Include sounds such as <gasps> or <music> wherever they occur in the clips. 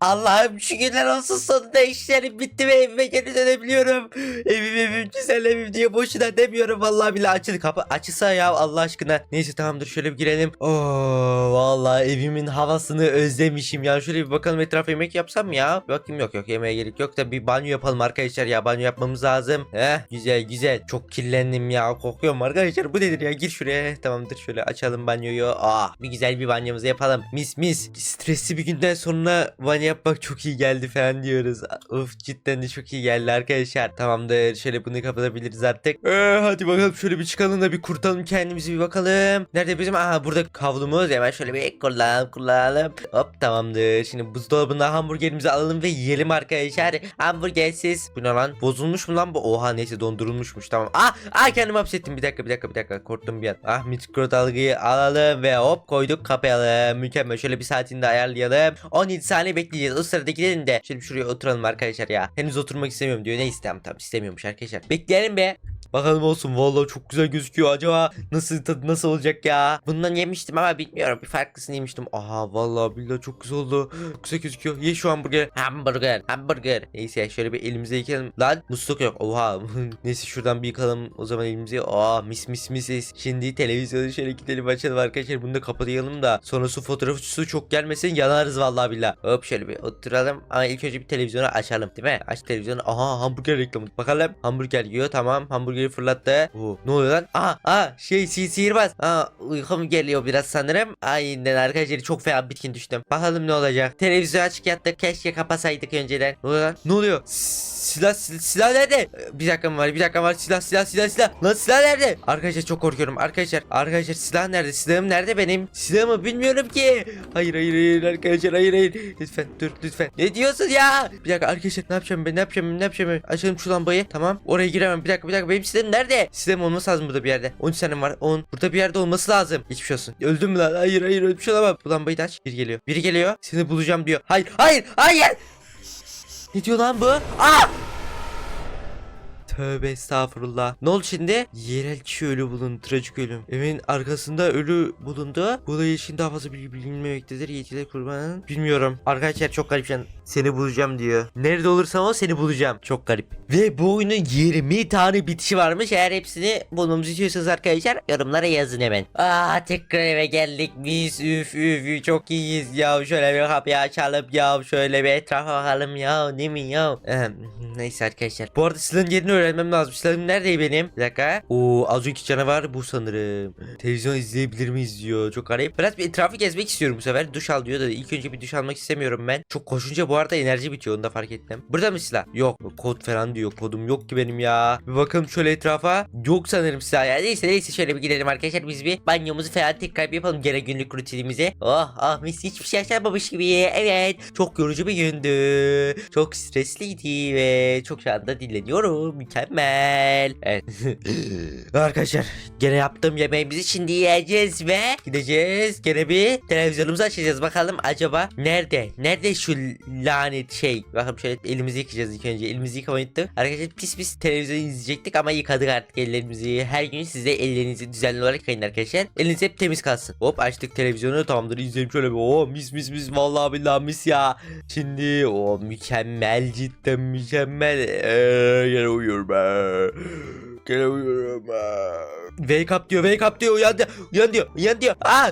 Allah'ım şükürler olsun sonunda işlerim bitti ve evime geri dönebiliyorum. Evim evim güzel evim diye boşuna demiyorum. Vallahi bile açıl kapı açılsa ya Allah aşkına. Neyse tamamdır şöyle bir girelim. Oo vallahi evimin havasını özlemişim ya. Şöyle bir bakalım etrafa yemek yapsam ya? Bakayım yok yok yemeğe gerek yok da bir banyo yapalım arkadaşlar ya. Banyo yapmamız lazım. Heh güzel güzel. Çok kirlendim ya. Kokuyorum arkadaşlar. Bu nedir ya? Gir şuraya. Tamamdır şöyle açalım banyoyu. Ah bir güzel bir banyomuzu yapalım. Mis mis. Stresli bir günden sonra banyo yapmak çok iyi geldi falan diyoruz. Of cidden de çok iyi geldi arkadaşlar. Tamamdır. Şöyle bunu kapatabiliriz artık. Ee, hadi bakalım şöyle bir çıkalım da bir kurtalım kendimizi bir bakalım. Nerede bizim? Aha burada kavlumuz. Hemen şöyle bir kullanalım kullanalım. Hop tamamdır. Şimdi buzdolabından hamburgerimizi alalım ve yiyelim arkadaşlar. Hamburgersiz. Bu ne lan? Bozulmuş mu lan bu? Oha neyse dondurulmuşmuş tamam. Ah, ah kendimi hapsettim. Bir dakika bir dakika bir dakika. Korktum bir an. Ah mikrodalgayı alalım ve hop koyduk kapayalım. Mükemmel. Şöyle bir saatini de ayarlayalım. 17 saniye bekleyeceğiz. O sırada gidelim de. Şöyle şuraya oturalım arkadaşlar ya. Henüz oturmak istemiyorum diyor. Ne istem tamam istemiyormuş arkadaşlar. Bekleyelim be. Bakalım olsun vallahi çok güzel gözüküyor. Acaba nasıl tadı nasıl olacak ya? Bundan yemiştim ama bilmiyorum. Bir farklısını yemiştim. Aha vallahi billahi çok güzel oldu. Çok güzel gözüküyor. Ye şu hamburger. Hamburger hamburger. Neyse şöyle bir elimize yıkayalım. Lan musluk yok. Oha. <laughs> Neyse şuradan bir yıkalım o zaman elimizi Aa mis mis mis Şimdi televizyonu şöyle gidelim açalım arkadaşlar. Bunu da kapatayım da. Sonra su fotoğrafı su çok gelmesin yanarız vallahi billahi. Hop şöyle bir oturalım. Ama ilk önce bir televizyonu açalım değil mi? Aç televizyonu. Aha hamburger reklamı. Bakalım. Hamburger yiyor tamam hamburgeri fırlattı Oo, ne oluyor lan aa aa şey si sihirbaz Aa uykum geliyor biraz sanırım Aynen arkadaşlar çok fena bitkin düştüm Bakalım ne olacak televizyon açık yattık keşke kapasaydık önceden Ne oluyor lan ne oluyor Silah sil- silah nerede? Bir dakika var bir dakika var silah silah silah silah Lan silah nerede? Arkadaşlar çok korkuyorum arkadaşlar Arkadaşlar silah nerede? Silahım nerede benim? Silahımı bilmiyorum ki. Hayır hayır hayır arkadaşlar hayır hayır. Lütfen dur lütfen. Ne diyorsun ya? Bir dakika arkadaşlar ne yapacağım ben ne yapacağım ne yapacağım ben? Açalım şu lambayı tamam. Oraya giremem bir dakika bir dakika benim silahım nerede? Silahım olması lazım burada bir yerde. 13 tane var 10. Burada bir yerde olması lazım. Geçmiş olsun. Öldüm mü lan? Hayır hayır ölmüş olamam. Bu lambayı da aç. Biri geliyor. Biri geliyor. Seni bulacağım diyor. Hayır hayır hayır. Ne diyor lan bu? Aa! Tövbe estağfurullah. Ne oldu şimdi? Yerel kişi ölü bulundu. Trajik ölüm. Evin arkasında ölü bulundu. Bu olayı için daha fazla bilgi bilinmemektedir. Yetkiler kurbanın. Bilmiyorum. Arkadaşlar çok garip. Yani seni bulacağım diyor. Nerede olursan ol seni bulacağım. Çok garip. Ve bu oyunun 20 tane bitişi varmış. Eğer hepsini bulmamızı istiyorsanız arkadaşlar yorumlara yazın hemen. Aa tekrar eve geldik biz. Üf üf çok iyiyiz ya. Şöyle bir kapıyı açalım ya. Şöyle bir etrafa bakalım ya. Değil mi ya? Ehem, neyse arkadaşlar. Bu arada silahın yerini öğrenmem lazım. Silahım nerede benim? Bir dakika. Oo az önceki canavar bu sanırım. Televizyon izleyebilir miyiz diyor. Çok garip. Biraz bir etrafı gezmek istiyorum bu sefer. Duş al diyor da ilk önce bir duş almak istemiyorum ben. Çok koşunca bu arada enerji bitiyor onu da fark ettim. Burada mı silah? Yok. Kod falan diyor. Kodum yok ki benim ya. Bir bakalım şöyle etrafa. Yok sanırım silah ya. Neyse neyse şöyle bir gidelim arkadaşlar. Biz bir banyomuzu falan tekrar bir yapalım. Gene günlük rutinimizi. Oh ah mis hiçbir şey yaşanmamış gibi. Evet. Çok yorucu bir gündü. Çok stresliydi ve çok şu anda dinleniyorum. Mükemmel. Evet. <gasps> arkadaşlar gene yaptığım yemeğimizi şimdi yiyeceğiz ve gideceğiz. Gene bir televizyonumuzu açacağız. Bakalım acaba nerede? Nerede şu lanet şey? Bakalım şöyle elimizi yıkayacağız ilk önce. Elimizi yıkamayı unuttuk. Arkadaşlar pis pis televizyon izleyecektik ama yıkadık artık ellerimizi. Her gün size ellerinizi düzenli olarak yıkayın arkadaşlar. Eliniz hep temiz kalsın. Hop açtık televizyonu tamamdır izleyelim şöyle bir. Oo mis mis mis vallahi billahi mis ya. Şimdi o mükemmel cidden mükemmel. Eee gene uyuyorum ben. Gene uyuyorum ben. Wake up diyor wake up diyor uyan diyor uyan diyor uyan diyor. Aa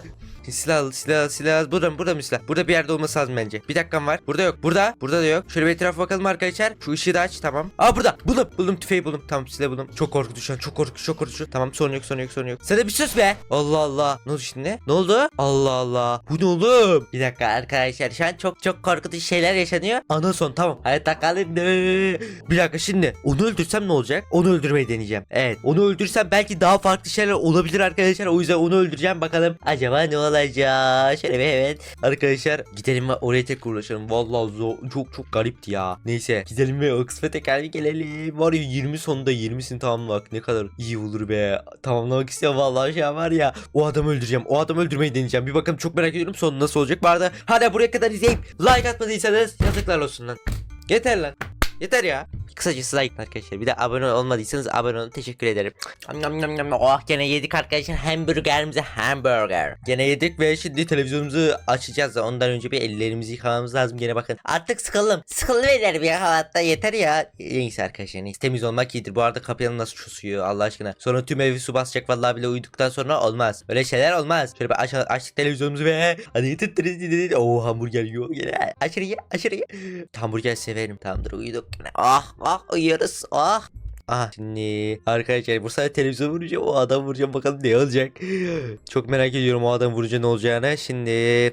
Silah al, silah al, silah al. Burada mı? Burada mı silah? Burada bir yerde olması lazım bence. Bir dakikam var. Burada yok. Burada. Burada da yok. Şöyle bir etrafa bakalım arkadaşlar. Şu ışığı da aç. Tamam. Aa burada. Buldum. Buldum tüfeği buldum. Tamam silah buldum. Çok korkutucu şu an. Çok korkutucu. Çok korkutucu. Tamam sorun yok sorun yok sorun yok. Sen de bir sus be. Allah Allah. Ne oldu şimdi? Ne oldu? Allah Allah. Bu ne oğlum? Bir dakika arkadaşlar. Şu an çok çok korkutucu şeyler yaşanıyor. Ana son tamam. Hadi takalım. Bir dakika şimdi. Onu öldürsem ne olacak? Onu öldürmeyi deneyeceğim. Evet. Onu öldürsem belki daha farklı şeyler olabilir arkadaşlar. O yüzden onu öldüreceğim. Bakalım acaba ne olacak? Şöyle bir evet. Arkadaşlar gidelim ve oraya tekrar uğraşalım. Vallahi zo- çok çok garipti ya. Neyse gidelim ve o kısma tekrar bir gelelim. Var ya 20 sonunda 20'sini tamamlamak ne kadar iyi olur be. Tamamlamak istiyorum vallahi an var ya. O adamı öldüreceğim. O adamı öldürmeyi deneyeceğim. Bir bakalım çok merak ediyorum sonu nasıl olacak. Bu arada hala buraya kadar izleyip like atmadıysanız yazıklar olsun lan. Yeter lan. Yeter ya. Kısacası like arkadaşlar. Bir de abone olmadıysanız abone olun. Teşekkür ederim. Oh gene yedik arkadaşlar hamburgerimizi hamburger. Gene yedik ve şimdi televizyonumuzu açacağız. Ondan önce bir ellerimizi yıkamamız lazım. Gene bakın. Artık sıkıldım. Sıkıldım ellerim ya hatta yeter ya. Neyse arkadaşlar neyse. Temiz olmak iyidir. Bu arada kapıya nasıl susuyor Allah aşkına. Sonra tüm evi su basacak vallahi bile uyuduktan sonra olmaz. Öyle şeyler olmaz. Şöyle bir aç, açtık televizyonumuzu ve hadi tıttırız Oo hamburger yiyor gene. Aşırı ye aşırı ye. Hamburger severim. Tamamdır uyuduk gene. Ah ah uyuyoruz. Ah. Ah şimdi arkadaşlar bu sefer televizyon vuracağım o adam vuracağım bakalım ne olacak. <laughs> Çok merak ediyorum o adam vurunca ne olacağını. Şimdi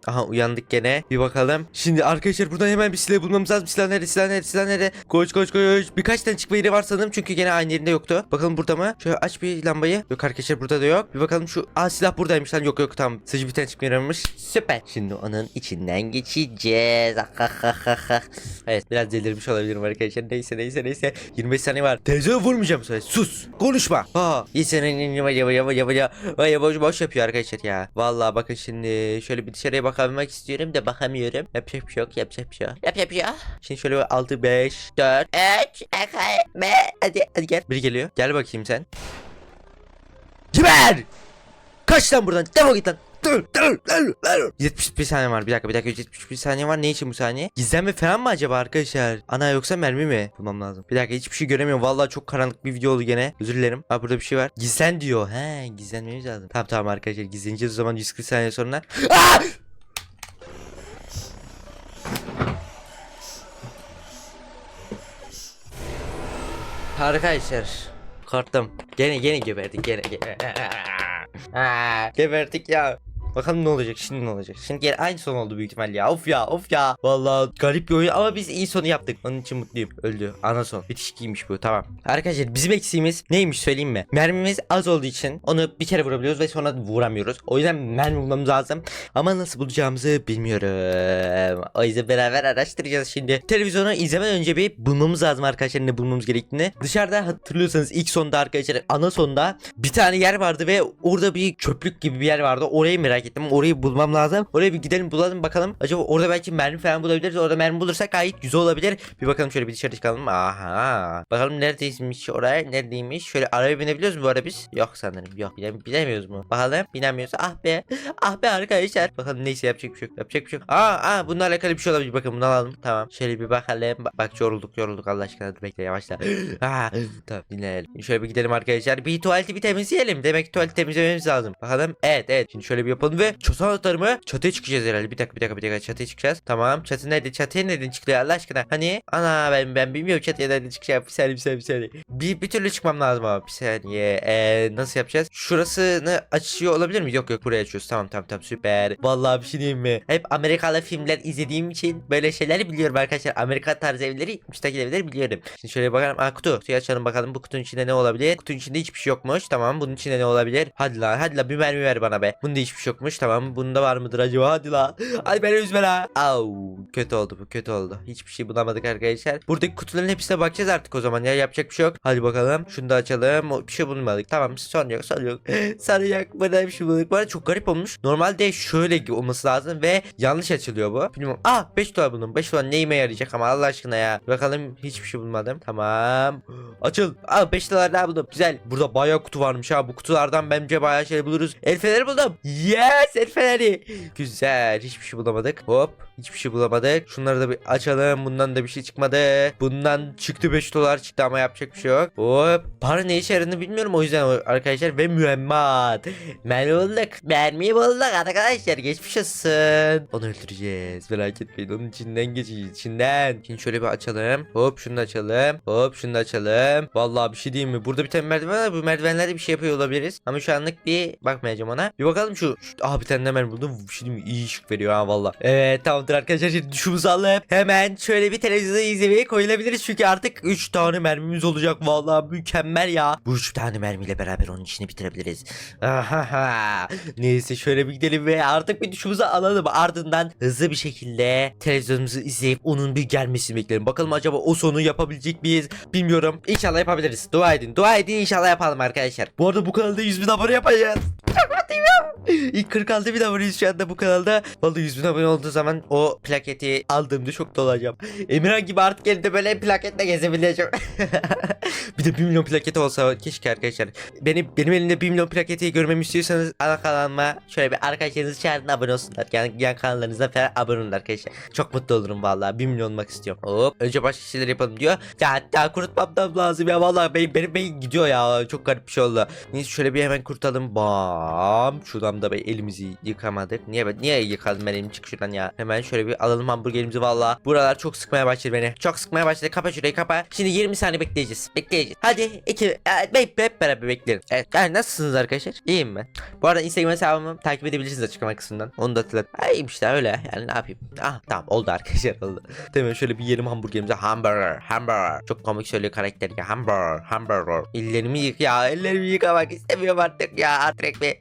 aha uyandık gene bir bakalım. Şimdi arkadaşlar buradan hemen bir silah bulmamız lazım. Silah nerede silah nerede silah nerede? Koş koş koş. Birkaç tane çıkma yeri var sanırım çünkü gene aynı yerinde yoktu. Bakalım burada mı? Şöyle aç bir lambayı. Yok arkadaşlar burada da yok. Bir bakalım şu. Aa silah buradaymış lan yok yok tamam. Sıcı bir tane çıkma yeri varmış. Süper. Şimdi onun içinden geçeceğiz. Ah, ah, ah. Evet biraz delirmiş olabilirim arkadaşlar. Neyse neyse neyse. 25 saniye var. Televizyon vurmayacağım söyle. Sus. Konuşma. Ha. İyi senin yava yava yava yava yava yava boş boş yapıyor arkadaşlar ya. Vallahi bakın şimdi şöyle bir dışarıya bakabilmek istiyorum da bakamıyorum. Yapacak bir şey yok. Yapacak bir şey yok. Yapacak bir şey yok. Şimdi şöyle 6 5 4 3 2 1 hadi hadi gel. Biri geliyor. Gel bakayım sen. Kiber! Kaç lan buradan. Defol git lan. Dur, dur, dur, dur. 71 saniye var. Bir dakika, bir dakika. 71 saniye var. Ne için bu saniye? Gizlenme falan mı acaba arkadaşlar? Ana yoksa mermi mi? Bulmam lazım. Bir dakika hiçbir şey göremiyorum. Vallahi çok karanlık bir video oldu gene. Özür dilerim. Ha burada bir şey var. Gizlen diyor. He, gizlenmemiz lazım. Tamam tamam arkadaşlar. Gizleneceğiz o zaman 140 saniye sonra. Aa! Arkadaşlar korktum. Gene gene geberdik gene gene. <laughs> Geberdik ya. Bakalım ne olacak şimdi ne olacak. Şimdi gene aynı son oldu büyük ihtimalle ya. Of ya of ya. Vallahi garip bir oyun ama biz iyi sonu yaptık. Onun için mutluyum. Öldü. Ana son. Bitişikiymiş bu tamam. Arkadaşlar bizim eksiğimiz neymiş söyleyeyim mi? Mermimiz az olduğu için onu bir kere vurabiliyoruz ve sonra vuramıyoruz. O yüzden mermi bulmamız lazım. Ama nasıl bulacağımızı bilmiyorum. O yüzden beraber araştıracağız şimdi. Televizyonu izlemeden önce bir bulmamız lazım arkadaşlar ne bulmamız gerektiğini. Dışarıda hatırlıyorsanız ilk sonda arkadaşlar ana sonda bir tane yer vardı ve orada bir çöplük gibi bir yer vardı. Orayı merak ettim. Orayı bulmam lazım. Oraya bir gidelim bulalım bakalım. Acaba orada belki mermi falan bulabiliriz. Orada mermi bulursak gayet güzel olabilir. Bir bakalım şöyle bir dışarı çıkalım. Aha. Bakalım neredeymiş oraya? Neredeymiş? Şöyle arabaya binebiliyoruz mu bu ara biz? Yok sanırım. Yok. Bine, binemiyoruz mu? Bakalım. Binemiyoruz. Ah be. Ah be arkadaşlar. Bakalım neyse yapacak bir şey yok. Yapacak bir şey yok. Aa, aa bununla alakalı bir şey olabilir. Bakın bunu alalım. Tamam. Şöyle bir bakalım. Bak, bak yorulduk yorulduk Allah aşkına. Dur bekle yavaşla. <gasps> Aa, tamam dinleyelim. Şöyle bir gidelim arkadaşlar. Bir tuvaleti bir temizleyelim. Demek ki tuvaleti temizlememiz lazım. Bakalım. Evet evet. Şimdi şöyle bir yapalım ve çatı anahtarımı çatıya çıkacağız herhalde. Bir dakika bir dakika bir dakika çatıya çıkacağız. Tamam. Çatı nerede? Çatıya nereden çıkıyor Allah aşkına? Hani? Ana ben ben bilmiyorum çatıya nereden çıkacağım. Bir saniye bir saniye bir saniye. Bir, bir türlü çıkmam lazım ama bir saniye. Ee, nasıl yapacağız? Şurasını açıyor olabilir mi? Yok yok buraya açıyoruz. Tamam tamam tamam süper. Vallahi bir şey diyeyim mi? Hep Amerikalı filmler izlediğim için böyle şeyleri biliyorum arkadaşlar. Amerika tarzı evleri, müstakil evleri biliyorum. Şimdi şöyle bakalım. Aa kutu. Kutuyu açalım bakalım bu kutunun içinde ne olabilir? Kutunun içinde hiçbir şey yokmuş. Tamam bunun içinde ne olabilir? Hadi la hadi la bir mermi ver bana be. Bunda hiçbir şey yokmuş. Tamam bunda var mıdır acaba? Hadi la. Hadi beni üzme la. Au. Kötü oldu bu kötü oldu. Hiçbir şey bulamadık arkadaşlar. Buradaki kutuların hepsine bakacağız artık o zaman ya. Yapacak bir şey yok. Hadi bakalım. Şunu da açalım. Bir şey bulmadık. Tamam son yok son yok. <laughs> Sarı yok. Burada bir şey bulduk. Bu arada çok garip olmuş. Normalde şöyle olması lazım ve yanlış açılıyor bu. Bilmiyorum. Ah 5 dolar buldum. 5 dolar neyime yarayacak ama Allah aşkına ya. Bakalım hiçbir şey bulmadım. Tamam. Açıl. Ah 5 dolar daha buldum. Güzel. Burada bayağı kutu varmış ha. Bu kutulardan bence bayağı şey buluruz. El feneri buldum. Yes el feneri. Güzel. Hiçbir şey bulamadık. Hop. Hiçbir şey bulamadık. Şunları da bir açalım. Bundan da bir şey çıkmadı. Bundan çıktı 5 dolar çıktı ama yapacak bir şey yok. Hop. Para ne işe yaradığını bilmiyorum o yüzden arkadaşlar ve mühemmat. Mermi bulduk. Mermiyi bulduk arkadaşlar. Geçmiş olsun. Onu öldüreceğiz. Merak etmeyin. Onun içinden geçeceğiz. içinden. Şimdi şöyle bir açalım. Hop şunu da açalım. Hop şunu da açalım. Vallahi bir şey diyeyim mi? Burada bir tane merdiven var. Bu merdivenlerde bir şey yapıyor olabiliriz. Ama şu anlık bir bakmayacağım ona. Bir bakalım şu. şu aha bir tane de mermi buldum. Bir şey ışık veriyor ha valla. Evet tamamdır arkadaşlar. Şimdi duşumuzu alıp hemen şöyle bir televizyonu izlemeye koyulabiliriz. Çünkü artık 3 tane mermimiz olacak. Vallahi mükemmel ya. Bu 3 tane mermiyle beraber onun işini bitirebiliriz. Neyse şöyle bir gidelim ve artık bir duşumuzu alalım. Ardından hızlı bir şekilde televizyonumuzu izleyip onun bir gelmesini beklerim. Bakalım acaba o sonu yapabilecek miyiz? Bilmiyorum. İnşallah yapabiliriz. Dua edin. Dua edin inşallah yapalım arkadaşlar. Bu arada bu kanalda 100 bin abone yapacağız. <laughs> İlk 46 bin aboneyiz şu anda bu kanalda. Vallahi 100 bin abone olduğu zaman o plaketi aldığımda çok dolacağım. Emirhan gibi artık elinde böyle plaketle gezebileceğim. <laughs> bir de 1 milyon plaketi olsa keşke arkadaşlar. Benim benim elimde 1 milyon plaketi görmemi istiyorsanız ana kanalıma şöyle bir arkadaşlarınızı çağırın abone olsunlar. Yani yan kanallarınıza falan abone olun arkadaşlar. Çok mutlu olurum vallahi 1 milyon olmak istiyorum. Hop önce başka şeyler yapalım diyor. Ya hatta kurutmam lazım ya vallahi benim, benim beyin gidiyor ya. Çok garip bir şey oldu. Neyse şöyle bir hemen kurtalım. Bam. Şuradan da be elimizi yıkamadık. Niye niye yıkadım ben elimi çık şuradan ya. Hemen şöyle bir alalım hamburgerimizi valla. Buralar çok sıkmaya başladı beni. Çok sıkmaya başladı. Kapa şurayı kapa. Şimdi 20 saniye bekleyeceğiz. Bekleyeceğiz. Hadi iki hep, hep beraber bekleyelim. Evet. Yani nasılsınız arkadaşlar? İyiyim ben. Bu arada Instagram hesabımı takip edebilirsiniz açıklama kısmından. Onu da hatırlat. Ha, iyiyim işte öyle. Yani ne yapayım? Ah tamam oldu arkadaşlar oldu. Tamam şöyle bir yiyelim hamburgerimizi. Hamburger. Hamburger. Çok komik söylüyor karakter ya. Hamburger. Hamburger. Ellerimi yık ya. Ellerimi yıkamak istemiyorum artık ya. Artık bir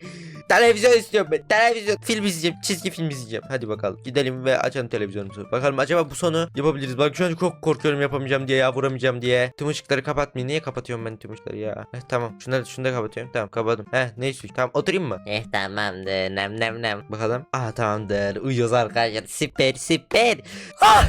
Televizyon istiyorum ben. Televizyon. Film izleyeceğim. Çizgi film izleyeceğim. Hadi bakalım. Gidelim ve açalım televizyonumuzu. Bakalım acaba bu sonu yapabiliriz. Bak şu an çok korkuyorum yapamayacağım diye ya vuramayacağım diye. Tüm ışıkları kapatmayın. Niye kapatıyorum ben tüm ışıkları ya? Heh, tamam. Şunları şunu da kapatıyorum. Tamam kapadım. Heh neyse. Tamam oturayım mı? Eh tamamdır nem nem nem. Bakalım. Aa tamamdır. Uyuyoruz arkadaşlar. Süper süper. Ah!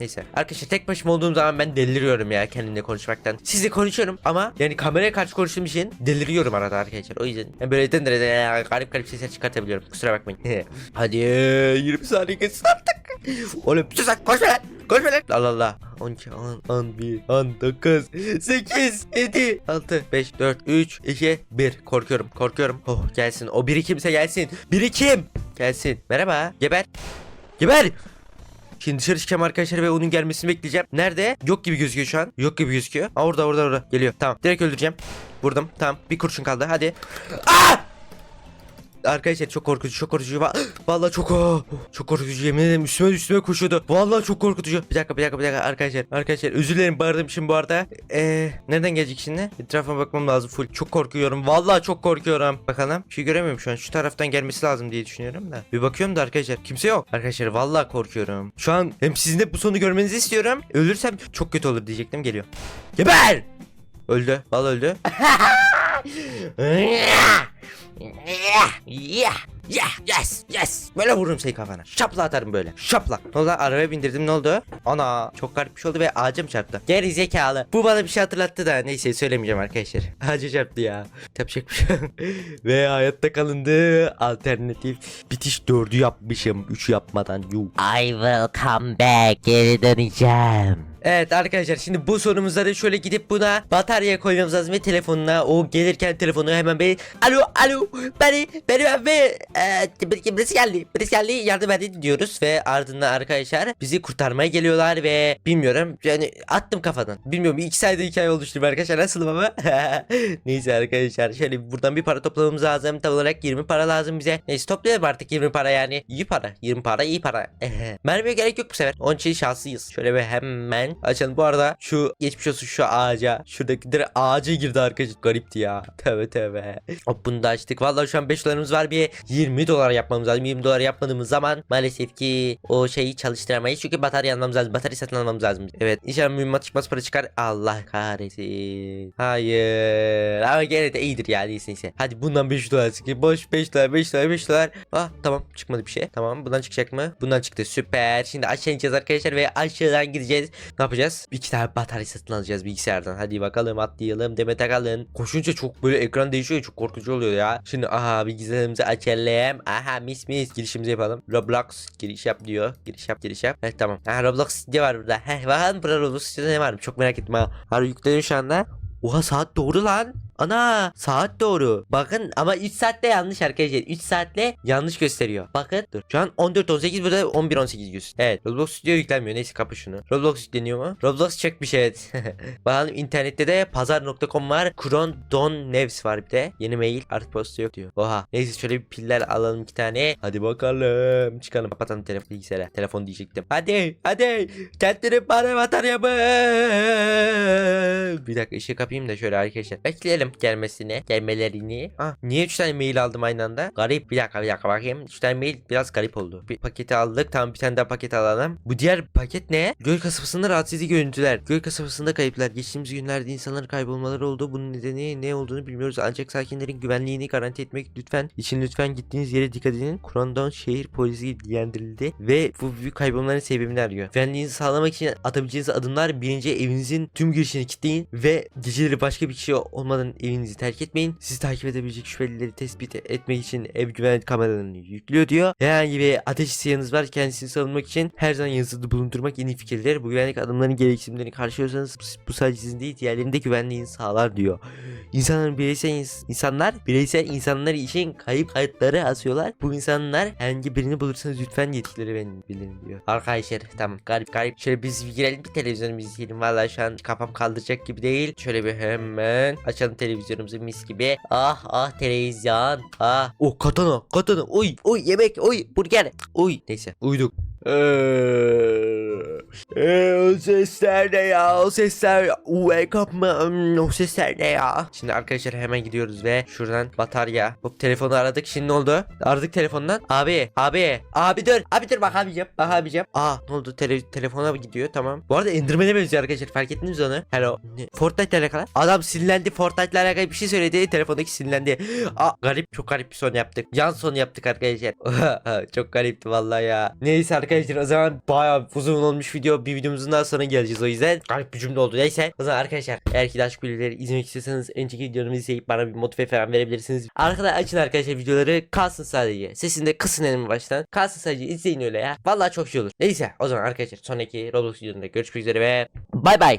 Neyse. Arkadaşlar tek başıma olduğum zaman ben deliriyorum ya kendimle konuşmaktan. Sizle konuşuyorum ama yani kameraya karşı konuştuğum için deliriyorum arada arkadaşlar. O yüzden yani böyle dendere de garip garip sesler çıkartabiliyorum. Kusura bakmayın. <laughs> Hadi 20 saniye geçsin artık. Oğlum sus lan koşma lan. Koşma lan. Allah Allah. 12, 10, 11, 19, 8, 7, 6, 5, 4, 3, 2, 1. Korkuyorum, korkuyorum. Oh gelsin. O biri kimse gelsin. Biri kim? Gelsin. Merhaba. Geber. Geber. Şimdi dışarı çıkacağım arkadaşlar ve onun gelmesini bekleyeceğim. Nerede? Yok gibi gözüküyor şu an. Yok gibi gözüküyor. Aa orada orada orada. Geliyor. Tamam. Direkt öldüreceğim. Vurdum. Tamam. Bir kurşun kaldı. Hadi. Aa! Arkadaşlar çok korkutucu çok korkutucu. Va- <gasps> Vallahi çok oh, çok korkutucu. Yemin ederim üstüme üstüme koşuyordu. Vallahi çok korkutucu. Bir dakika bir dakika bir dakika. Arkadaşlar Arkadaşlar özür dilerim bağırdım şimdi bu arada. Eee nereden gelecek şimdi? Etrafıma bakmam lazım full. Çok korkuyorum. Vallahi çok korkuyorum. Bakalım. Bir şey göremiyorum şu an. Şu taraftan gelmesi lazım diye düşünüyorum da. Bir bakıyorum da arkadaşlar kimse yok. Arkadaşlar vallahi korkuyorum. Şu an hem sizin de bu sonu görmenizi istiyorum. Ölürsem çok kötü olur diyecektim. Geliyor Geber! Öldü. Vallahi öldü <laughs> <laughs> Yeah, yeah, yes, yes. Böyle vururum seni kafana. Şapla atarım böyle. Şapla. Ne oldu? Arabaya bindirdim ne oldu? Ana çok garip bir şey oldu ve ağacım çarptı. Geri zekalı. Bu bana bir şey hatırlattı da neyse söylemeyeceğim arkadaşlar. <laughs> Ağaca çarptı ya. Yapacak bir şey ve hayatta kalındı. Alternatif bitiş dördü yapmışım. Üçü yapmadan. Yuh. I will come back. Geri döneceğim. Evet arkadaşlar şimdi bu sorumuzda da şöyle gidip buna batarya koymamız lazım ve telefonuna o gelirken telefonu hemen bir alo alo beni beni ben ve e, bir- birisi geldi birisi geldi yardım edin diyoruz ve ardından arkadaşlar bizi kurtarmaya geliyorlar ve bilmiyorum yani attım kafadan. Bilmiyorum iki sayede hikaye oluşturdum arkadaşlar nasılım ama? <laughs> Neyse arkadaşlar şöyle buradan bir para toplamamız lazım. Tam olarak 20 para lazım bize. Neyse toplayalım artık 20 para yani. İyi para 20 para iyi para. <laughs> Mermiye gerek yok bu sefer. Onun için şanslıyız. Şöyle bir hemen açalım bu arada şu geçmiş olsun şu ağaca şuradaki direkt ağaca girdi arkadaşlar. Garipti ya. Tövbe tövbe. Hop bunu da açtık. Vallahi şu an 5 dolarımız var. Bir 20 dolar yapmamız lazım. 20 dolar yapmadığımız zaman maalesef ki o şeyi çalıştıramayız. Çünkü batarya almamız lazım. Batarya satın almamız lazım. Evet inşallah mühimmat çıkmaz para çıkar. Allah kahretsin. Hayır. Ama gene de iyidir ya neyse neyse. Hadi bundan 5 dolar çıkıyor boş 5 dolar 5 dolar 5 dolar. Ah tamam. Çıkmadı bir şey. Tamam bundan çıkacak mı? Bundan çıktı. Süper. Şimdi aşağı ineceğiz arkadaşlar ve aşağıdan gideceğiz ne yapacağız? Bir iki tane batarya satın alacağız bilgisayardan. Hadi bakalım atlayalım. Deme takalım koşunca çok böyle ekran değişiyor çok korkutucu oluyor ya. Şimdi aha bilgisayarımızı açalım. Aha mis mis. Girişimizi yapalım. Roblox giriş yap diyor. Giriş yap giriş yap. Evet tamam. Ha Roblox ne var burada? Heh bakalım burada Roblox ne var? Çok merak ettim ha. Harbi yükleniyor şu anda. Oha saat doğru lan. Ana saat doğru. Bakın ama 3 saatte yanlış arkadaşlar. 3 saatle yanlış gösteriyor. Bakın dur. Şu an 14.18 burada 11.18 göz. Evet Roblox Studio yüklenmiyor. Neyse kapı şunu. Roblox yükleniyor mu? Roblox çekmiş evet. <laughs> Bakalım internette de pazar.com var. Kron Don Nevs var bir de. Yeni mail artık posta yok diyor. Oha. Neyse şöyle bir piller alalım iki tane. Hadi bakalım. Çıkalım. Kapatalım telefon bilgisayara. Telefon diyecektim. Hadi hadi. Kendini bana vatan yapın. Bir dakika ışığı kapayım da şöyle arkadaşlar. Bekleyelim gelmesini. Gelmelerini. Ah niye 3 tane mail aldım aynı anda? Garip. Bir dakika bir dakika bakayım. 3 tane mail biraz garip oldu. Bir paketi aldık. Tamam bir tane daha paket alalım. Bu diğer paket ne? Göl kasabasında rahatsız edici görüntüler. Göl kasabasında kayıplar. Geçtiğimiz günlerde insanların kaybolmaları oldu. Bunun nedeni ne olduğunu bilmiyoruz. Ancak sakinlerin güvenliğini garanti etmek lütfen için lütfen gittiğiniz yere dikkat edin. Kur'an'dan şehir polisi bilgilendirildi ve bu büyük kaybolmaların sebebini arıyor. Güvenliğinizi sağlamak için atabileceğiniz adımlar birinci evinizin tüm girişini kilitleyin ve geceleri başka bir kişi olmadan evinizi terk etmeyin. Sizi takip edebilecek şüphelileri tespit etmek için ev güvenlik kameralarını yüklüyor diyor. Herhangi bir ateş isteğiniz var kendisini savunmak için her zaman yanınızda bulundurmak en iyi fikirler. Bu güvenlik adımlarının gereksinimlerini karşılıyorsanız bu- sadece sizin değil diğerlerinde güvenliğini sağlar diyor. İnsanların bireysel ins- insanlar bireysel insanlar için kayıp kayıtları asıyorlar. Bu insanlar herhangi birini bulursanız lütfen yetkilileri benim bildirin diyor. Arkadaşlar tamam garip garip. Şöyle biz girelim bir televizyonu izleyelim. Valla şu an kafam kaldıracak gibi değil. Şöyle bir hemen açalım televizyonumuzu mis gibi. Ah ah televizyon. Ah. Oh katana katana. Oy oy yemek oy burger. Oy neyse uyuduk. Eee, o sesler ne ya? O sesler wake up mı? Hmm, O sesler ne ya? Şimdi arkadaşlar hemen gidiyoruz ve şuradan batarya. Hop telefonu aradık. Şimdi ne oldu? Aradık telefondan. Abi, abi, abi dur. Abi dur bak abicim. Bak abicim. Aa ne oldu? Tele telefona gidiyor tamam. Bu arada Enderman'e benziyor arkadaşlar. Fark ettiniz onu? Hello. Fortnite ile alakalı. Adam sinirlendi. Fortnite ile alakalı bir şey söyledi. Telefondaki sinirlendi. Aa garip. Çok garip bir son yaptık. Yan son yaptık arkadaşlar. <laughs> çok garipti vallahi ya. Neyse arkadaşlar o zaman bayağı uzun olmuş video. Bir videomuzun daha sonra geleceğiz o yüzden. Garip bir cümle oldu. Neyse. O zaman arkadaşlar eğer ki de aşk bilgileri izlemek istiyorsanız önceki videolarımı izleyip bana bir motive falan verebilirsiniz. Arkada açın arkadaşlar videoları. Kalsın sadece. Sesini de kısın elimi baştan. Kalsın sadece izleyin öyle ya. Vallahi çok şey olur. Neyse o zaman arkadaşlar sonraki Roblox videolarında görüşmek üzere ve bay bay.